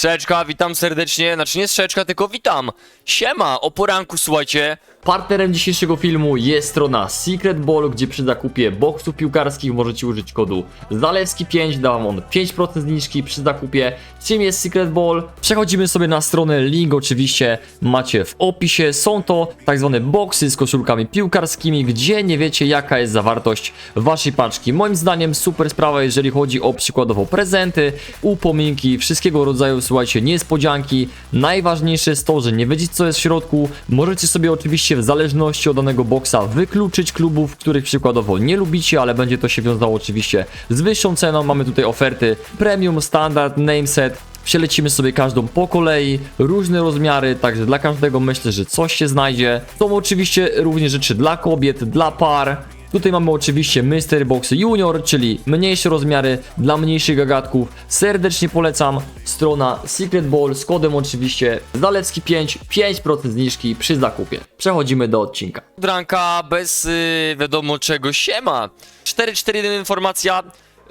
Strzeczka, witam serdecznie, znaczy nie strzeczka, tylko witam. Siema, o poranku, słuchajcie. Partnerem dzisiejszego filmu jest strona Secret Ball, gdzie przy zakupie boksów piłkarskich możecie użyć kodu Zalewski5, da wam on 5% zniżki przy zakupie. Czym jest Secret Ball? Przechodzimy sobie na stronę, link oczywiście macie w opisie. Są to tak zwane boksy z koszulkami piłkarskimi, gdzie nie wiecie jaka jest zawartość waszej paczki. Moim zdaniem super sprawa, jeżeli chodzi o przykładowo prezenty, upominki, wszystkiego rodzaju, słuchajcie, niespodzianki. Najważniejsze jest to, że nie wiedzieć co jest w środku. Możecie sobie oczywiście w zależności od danego boksa wykluczyć klubów, których przykładowo nie lubicie, ale będzie to się wiązało oczywiście z wyższą ceną. Mamy tutaj oferty premium, standard, nameset. Przelecimy sobie każdą po kolei, różne rozmiary, także dla każdego myślę, że coś się znajdzie. Są oczywiście również rzeczy dla kobiet, dla par. Tutaj mamy oczywiście Mystery Boxy Junior, czyli mniejsze rozmiary dla mniejszych gagatków. Serdecznie polecam. Strona Secret Ball z kodem oczywiście Zalewski5, 5% zniżki przy zakupie. Przechodzimy do odcinka. Dranka bez y, wiadomo czego, siema. 441 informacja.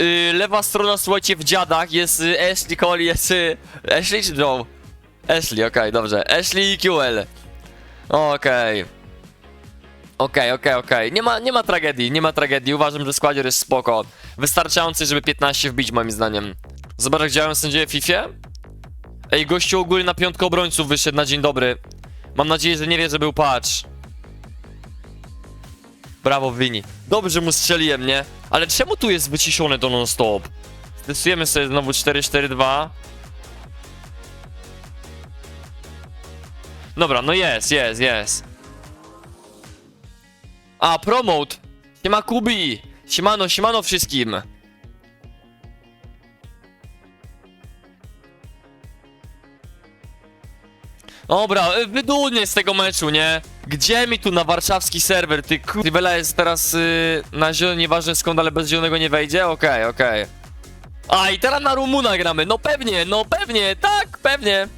Y, lewa strona, słuchajcie, w dziadach jest y, Ashley Cole, jest y, Ashley czy Joe? Ashley, okej, dobrze. Ashley QL. Okej. Okej, okej, okej. Nie ma, nie ma tragedii, nie ma tragedii. Uważam, że składzior jest spoko. Wystarczający, żeby 15 wbić, moim zdaniem. Zobacz, jak działają sędziowie w FIFA. Ej, gościu ogólnie na piątkę obrońców wyszedł na dzień dobry. Mam nadzieję, że nie wie, że był patch. Brawo, Vini. Dobrze że mu strzeliłem, nie? Ale czemu tu jest wyciszone to non-stop? Stosujemy sobie znowu 4-4-2. Dobra, no jest, jest, jest. A, promote! Siema Kubi! Siemano, siemano wszystkim! Dobra, y, wydulnie z tego meczu, nie? Gdzie mi tu na warszawski serwer? Ty ku... Rivela jest teraz y, na zielony, nieważne skąd, ale bez zielonego nie wejdzie? Okej, okej. A, i teraz na Rumuna gramy, no pewnie, no pewnie, tak, pewnie.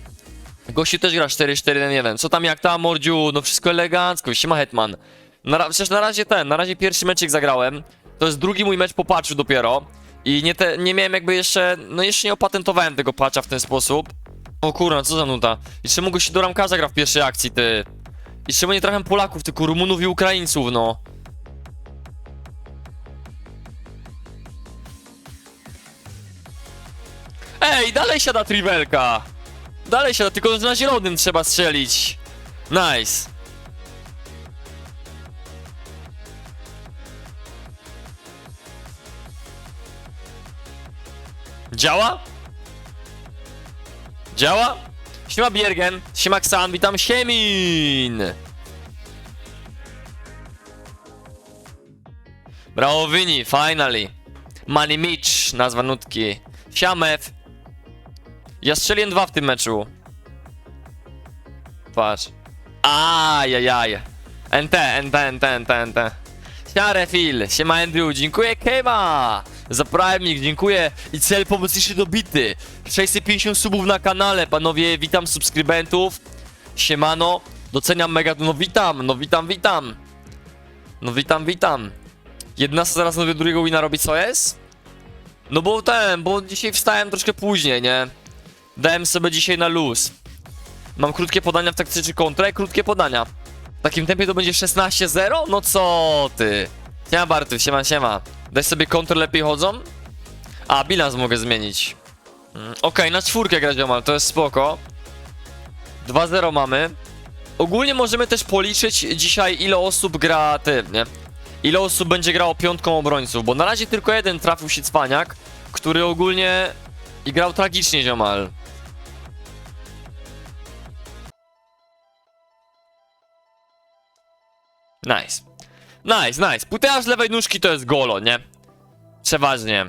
Gościu też gra 4-4-1-1. Co tam jak tam, Mordziu? No wszystko elegancko, siema Hetman. Na, przecież na razie ten, na razie pierwszy meczek zagrałem. To jest drugi mój mecz po patchu dopiero. I nie, te, nie miałem jakby jeszcze, no jeszcze nie opatentowałem tego patcha w ten sposób. O kurna, co za nuta. I czemu gościu do ramkarza gra w pierwszej akcji, ty? I czemu nie trafiam Polaków, tylko Rumunów i Ukraińców, no? Ej, dalej siada Trivelka! Dalej siada, tylko na zielonym trzeba strzelić. Nice. Działa? Działa? Siema Biergen, siema Ksan, witam Siemin! Brawo Wyni, finally! Money Mitch, nazwa nutki. Siamew! Ja strzeliłem dwa w tym meczu. Patrz. Ajajaj. NT, NT, NT, NT, NT. Siema Refil, siema Andrew, dziękuję Kema! Za Priming, dziękuję i cel pomocniczy dobity. 650 subów na kanale, panowie, witam subskrybentów. Siemano, doceniam mega, no witam, no witam, witam. No witam, witam. Jedna zaraz do drugiego wina robi co jest? No bo ten, bo dzisiaj wstałem troszkę później, nie? Dałem sobie dzisiaj na luz. Mam krótkie podania w taktyce kontra, krótkie podania. W takim tempie to będzie 16-0? No co ty? Siema Bartu, siema, siema. Daj sobie kontr lepiej chodzą? A, bilans mogę zmienić. Mm, Okej, na czwórkę grać omal, to jest spoko. 2-0 mamy. Ogólnie możemy też policzyć dzisiaj ile osób gra tym, nie? Ile osób będzie grało piątką obrońców, bo na razie tylko jeden trafił się cwaniak, który ogólnie i grał tragicznie ziomal. Nice. Nice, nice. Puteaż lewej nóżki to jest golo, nie? Przeważnie.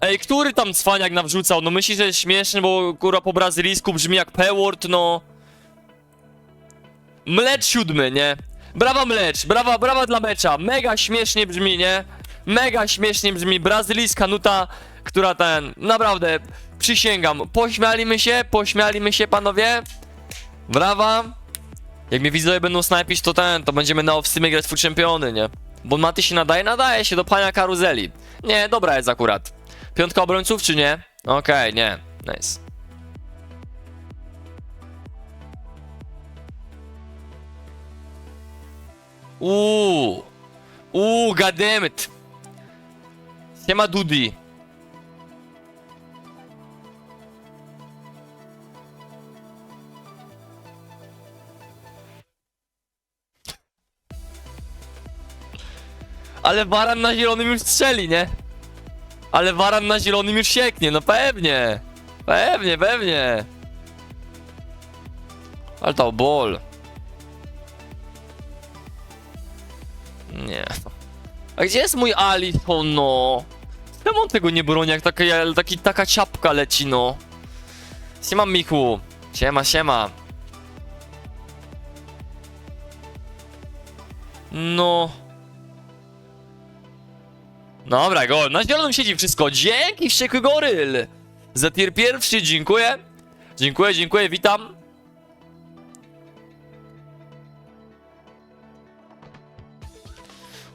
Ej, który tam cwaniak nawrzucał? No myśli, że jest śmieszny, bo kurwa po brazylijsku brzmi jak P-word, no. Mlecz siódmy, nie? Brawa Mlecz, brawa, brawa dla mecza. Mega śmiesznie brzmi, nie? Mega śmiesznie brzmi. Brazylijska nuta, która ten... Naprawdę, przysięgam. Pośmialiśmy się, pośmialiśmy się, panowie. Brawa. Jak mnie widzowie będą snajpić, to ten, to będziemy na off grać w czempiony, nie? Bo Maty się nadaje, nadaje się do pania karuzeli. Nie, dobra jest akurat. Piątka obrońców, czy nie? Okej, nie. Nice. Uuu. Uuu, goddammit. Siema Dudi. Ale Waran na zielonym już strzeli, nie? Ale Waran na zielonym już sieknie, no pewnie. Pewnie, pewnie. Ale to bol. Nie. A gdzie jest mój Ali? O no. Czemu on tego nie broni, jak taka, taki, taka ciapka leci, no. Siema, Michu. Siema, siema. No. Dobra, gol. Na zielonym siedzi wszystko. Dzięki, wściekły goryl. Za tier pierwszy, dziękuję. Dziękuję, dziękuję, witam.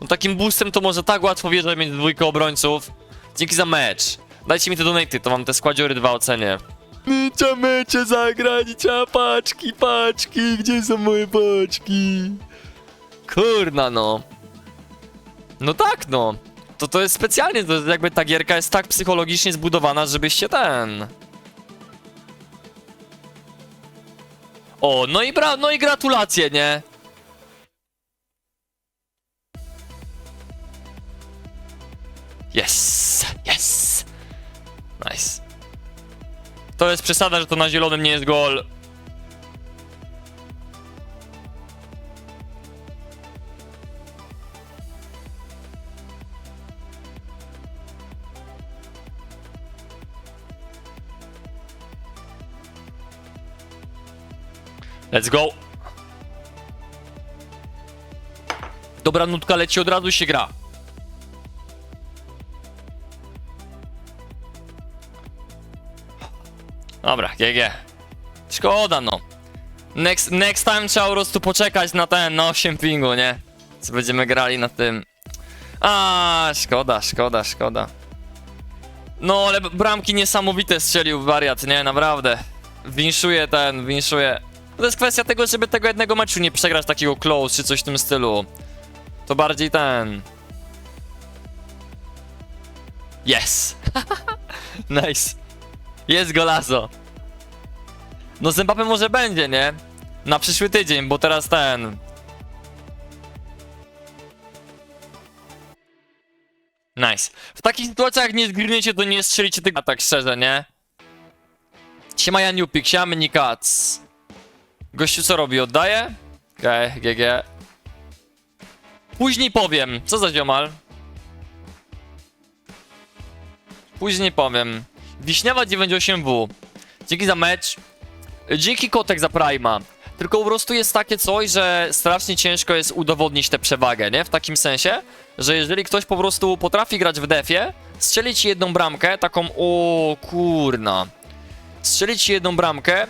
No takim boostem to może tak łatwo wjeżdżać między dwójkę obrońców. Dzięki za mecz. Dajcie mi te donaty, to wam te składziory dwa ocenię. Mecze zagrać, trzeba paczki, paczki, gdzie są moje paczki? Kurna no. No tak no. To to jest specjalnie, to jakby ta gierka jest tak psychologicznie zbudowana, żebyście ten... O, no i bra, no i gratulacje, nie? Yes, yes. Nice. To jest przesada, że to na zielonym nie jest gol. Let's go. Dobra nutka leci, od razu się gra. Dobra, GG. Szkoda no. Next, next time trzeba po prostu poczekać na ten, na 8 pingu, nie? Co będziemy grali na tym. A, szkoda, szkoda, szkoda. No, ale bramki niesamowite strzelił wariat, nie? Naprawdę. Winszuje ten, winszuje. To jest kwestia tego, żeby tego jednego meczu nie przegrać takiego close czy coś w tym stylu. To bardziej ten. Yes! nice. Jest golazo. No z Mbappé może będzie, nie? Na przyszły tydzień, bo teraz ten... Nice. W takich sytuacjach nie zgryniecie, to nie strzelicie tego tak szczerze, nie? Siema Janiupik, siema Minikac. Gościu co robi? Oddaje? Okej, okay, GG. Później powiem. Co za ziomal? Później powiem. Wiśniawa 98W. Dzięki za mecz. Dzięki Kotek za Prima. Tylko po prostu jest takie coś, że strasznie ciężko jest udowodnić tę przewagę, nie? W takim sensie, że jeżeli ktoś po prostu potrafi grać w defie, strzelić jedną bramkę, taką o kurna. Strzelić jedną bramkę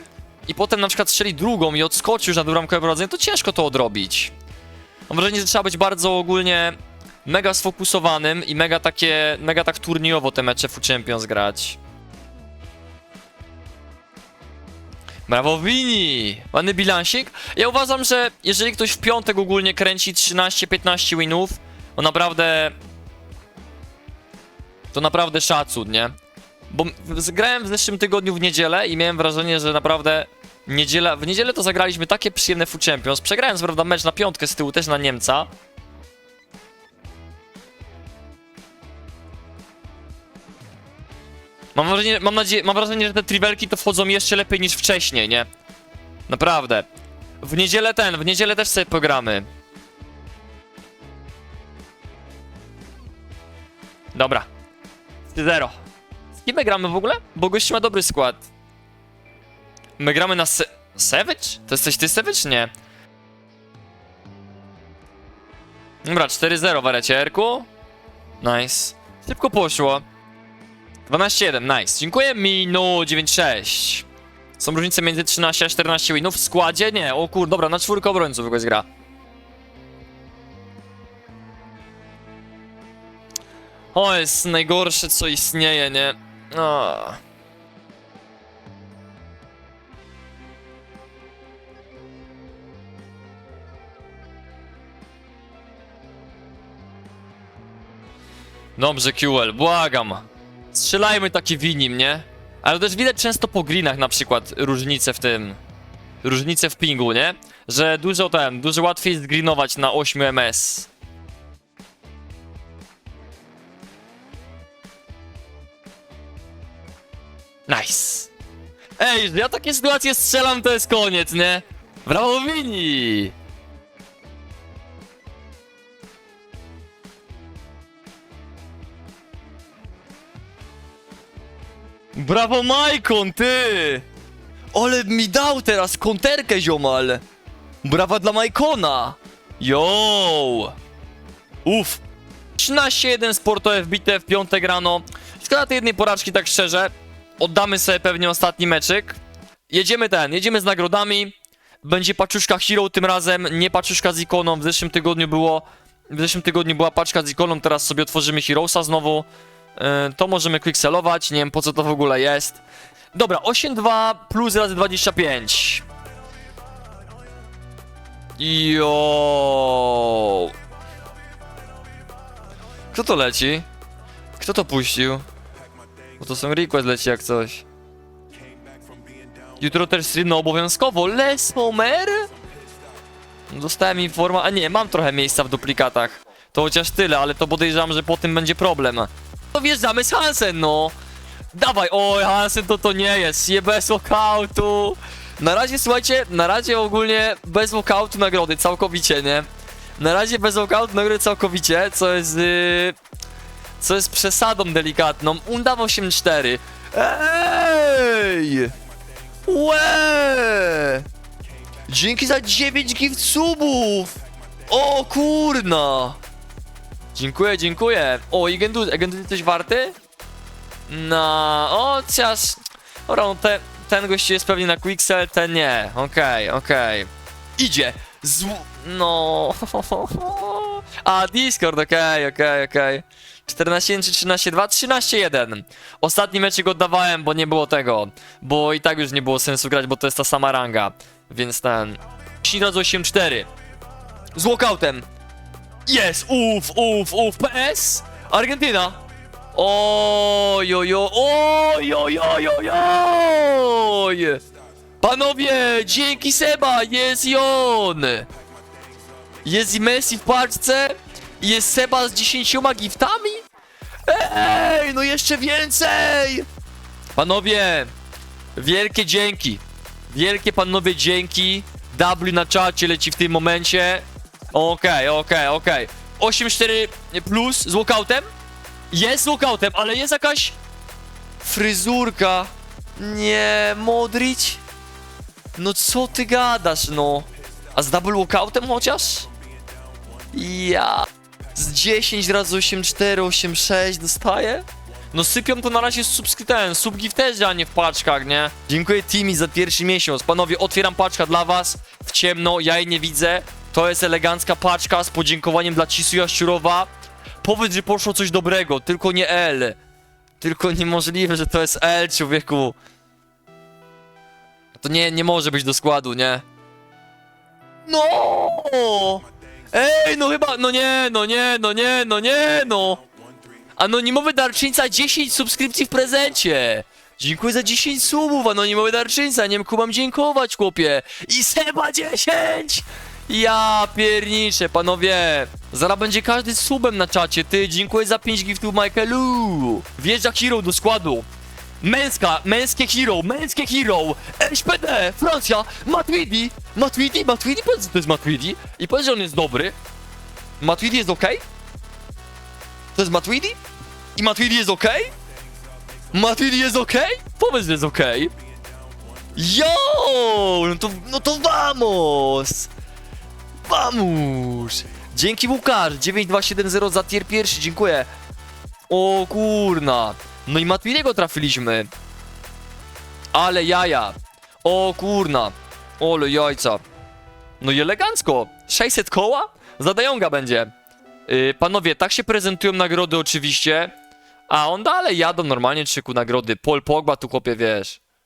i potem na przykład strzeli drugą i odskoczył już na bramkę prowadzenie, to ciężko to odrobić. Mam wrażenie, że trzeba być bardzo ogólnie mega sfokusowanym i mega takie, mega tak turniejowo te mecze FU Champions grać. Brawo Wini! Ładny bilansik. Ja uważam, że jeżeli ktoś w piątek ogólnie kręci 13-15 winów, to naprawdę... To naprawdę szacun, nie? Bo grałem w zeszłym tygodniu w niedzielę i miałem wrażenie, że naprawdę niedziela, w niedzielę to zagraliśmy takie przyjemne FU Champions. Przegrałem prawda mecz na piątkę z tyłu, też na Niemca. Mam wrażenie, mam, nadzieję, mam wrażenie, że te trivelki to wchodzą jeszcze lepiej niż wcześniej, nie? Naprawdę. W niedzielę ten, w niedzielę też sobie pogramy. Dobra. 0 Z kim my gramy w ogóle? Bo gość ma dobry skład. My gramy na se Savage? To jesteś ty Savage? Nie. Dobra, 4-0 w arecierku. Nice. Szybko poszło. 12-1, nice. Dziękuję, Minu 96. Są różnice między 13 a 14 winów w składzie? Nie, o kur, dobra, na czwórkę obrońców kogoś gra. O, jest najgorsze co istnieje, nie? O. Dobrze, QL, błagam. Strzelajmy taki winim, nie? Ale też widać często po greenach na przykład różnice w tym. Różnice w pingu, nie? Że dużo ten, dużo łatwiej jest greenować na 8 ms. Nice. Ej, ja takie sytuacje strzelam, to jest koniec, nie? Brawo, Wini! Brawo, Majkon, ty! Ale mi dał teraz konterkę, ziomal! Brawa dla Majkona! Yo! Uff! 13-1 sportowe wbite w piątek rano. Szkoda tej jednej porażki, tak szczerze. Oddamy sobie pewnie ostatni meczyk. Jedziemy ten, jedziemy z nagrodami. Będzie paczuszka Hero tym razem, nie paczuszka z ikoną. W zeszłym tygodniu było... W zeszłym tygodniu była paczka z ikoną, teraz sobie otworzymy Heroesa znowu. Yy, to możemy quickselować, nie wiem po co to w ogóle jest. Dobra, 8-2 plus razy 25. Jo. Kto to leci? Kto to puścił? Bo to są request leci jak coś. Jutro też stream, no obowiązkowo. Les Homer? Dostałem informację, a nie, mam trochę miejsca w duplikatach. To chociaż tyle, ale to podejrzewam, że po tym będzie problem. To wjeżdżamy z Hansen, no. Dawaj, oj, Hansen to to nie jest, je bez walkoutu. Na razie, słuchajcie, na razie ogólnie bez walkoutu nagrody, całkowicie, nie? Na razie bez walkoutu nagrody całkowicie, co jest, yy, co jest przesadą delikatną. Undaw 8-4. Ej! Łe! Dzięki za 9 gift subów! O kurna! Dziękuję, dziękuję. O, i Gendu, Gendu coś warty? No, o, chociaż... Dobra, no te, ten gość jest pewnie na Quicksell, ten nie. Okej, okej. Idzie! Zł... No... A, Discord, okej, okej, okej. 14 czy 13 2 13 1 Ostatni meczek oddawałem, bo nie było tego Bo i tak już nie było sensu grać, bo to jest ta sama ranga Więc ten 10 razy 8 4 Z walkoutem Jest, uff, uff, uff PS Argentyna Oj, oj, oj, oj, oj, oj, oj, oj. Panowie, dzięki Seba, jest i on Jest i Messi w paczce jest Seba z 10 giftami? Ej, no jeszcze więcej! Panowie, wielkie dzięki. Wielkie panowie dzięki. W na czacie leci w tym momencie. Okej, okej, okej. 8-4 plus z walkoutem? Jest z walkoutem, ale jest jakaś fryzurka. Nie, Modric? No co ty gadasz, no? A z double walkoutem chociaż? Ja. Z 10 razy 8, 4, 8, 6 dostaję? No sypią to na razie z subskryptem, subgifterze, a nie w paczkach, nie? Dziękuję Timi za pierwszy miesiąc. Panowie, otwieram paczka dla was. W ciemno, ja jej nie widzę. To jest elegancka paczka z podziękowaniem dla Cisuja Szczurowa. Powiedz, że poszło coś dobrego, tylko nie L. Tylko niemożliwe, że to jest L, człowieku. To nie, nie może być do składu, nie? No! Ej, no chyba, no nie, no nie, no nie, no nie, no. Anonimowy darczyńca 10 subskrypcji w prezencie. Dziękuję za 10 subów, anonimowy darczyńca, nie wiem, mam dziękować, chłopie. I Seba 10! Ja pierniczę, panowie. Zaraz będzie każdy z subem na czacie, ty, dziękuję za 5 giftów, Michaelu. Wjeżdża hero do składu. Męska, męskie hero, męskie hero, SPD, Francja, Matuidi, Matuidi, Matuidi, powiedz, że to jest Matuidi i powiedz, że on jest dobry. Matuidi jest ok? To jest Matuidi? I Matuidi jest ok? Matuidi jest ok? Powiedz, że jest ok. Yo, no to, no to vamos! Vamos! Dzięki Łukasz, 9270 za tier pierwszy, dziękuję. O kurna. No i Matuidiego trafiliśmy. Ale jaja. O kurna. Ole jajca. No i elegancko. 600 koła? Zadająga będzie. Yy, panowie, tak się prezentują nagrody oczywiście. A on dalej jadą normalnie, trzyku nagrody. Paul Pogba tu chłopie, wiesz.